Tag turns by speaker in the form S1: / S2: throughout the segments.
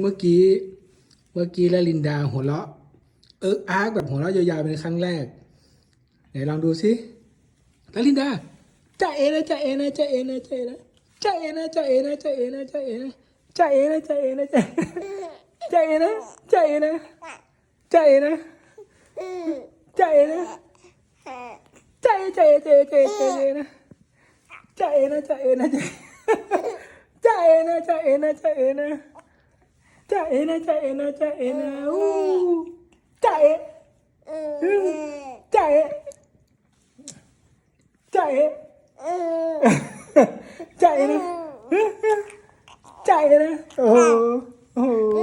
S1: เมื่อกี้ เมื่อกี้ล้วลินดาหัวเราะ เอิกอาร์กแบบหัวเราะยาวๆเป็นครั้งแรก ไหนลองดูสิล้วลินดาจ่าเอนะจ่าเอนะจ่าเอนะจ่าเอนะจ่าเอนะจ่าเอนะจ่าเอนะจ่าเอนะจ่าเอนะจ่าเอนะจ่าเอนะจ่าเอนะจ่าเอนะจ่าเอนะจ่าเอจ่าเอจ่าเอจ่าเอจ่าเอนะจ่าเอนะจ่าเอนะจ่าจ่าเอนะจ่าเอนะจ่าเอนะ จ่าเอนะจ่าเอนะจ่าเอนะอู้จ่าเอจ่าเอจ่าเอจ่าเอนะจ่าเอนะโอ้โหโอ้โห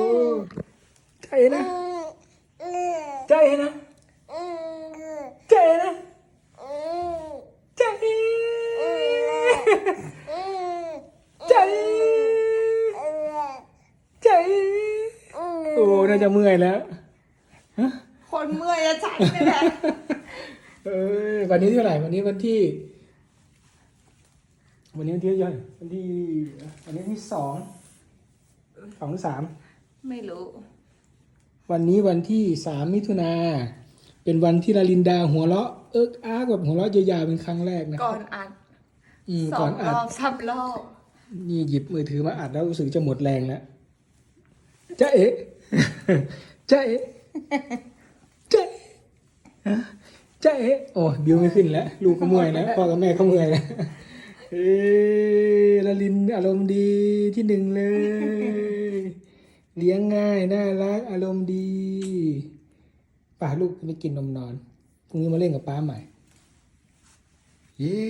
S1: จ่าเอนะจ่าเอนะจ่าเอนะจ่าเอจ่าเอจ่าเอโอ้น่าจะเมื่อยแล้ว
S2: คนเมื่อยอะฉันนี่แหละ
S1: เออวันนี้เท่าไหร่วันนี้วันที่ วันนี้วันที่เท่าไหร่วันที่วันนี้ที่สองสองหรือสาม
S2: ไม่รู้
S1: วันนี้วันที่สามมิถุนาเป็นวันที่ลาลินดาหัวเราะเอิกอาร์กแบบหัวเราะยาวๆเป็นครั้งแรกนะ
S2: ก่อนอัด
S1: อืม
S2: สอ
S1: ก่องน
S2: ร
S1: อัด
S2: อบสามรอบ
S1: นี่หยิบมือถือมาอัดแล้วรู้สึกจะหมดแรงแล้วจ้าเอ๋จ้าเอ๋จ้าเอ๋จ้าเอ๋โอ้บิวไม่ขึ้นแล้ว ลูกก็เมื่อยแล้วพ่อกับแม่ก็เมื่อยแล้วเอลาลินอารมณ์ดีที่หนึ่งเลย เลี้ยงง่ายน่ารักอารมณ์ดีป่าลูกไปกินนมนอนพรุ่งนี้มาเล่นกับป้าใหม่ เย้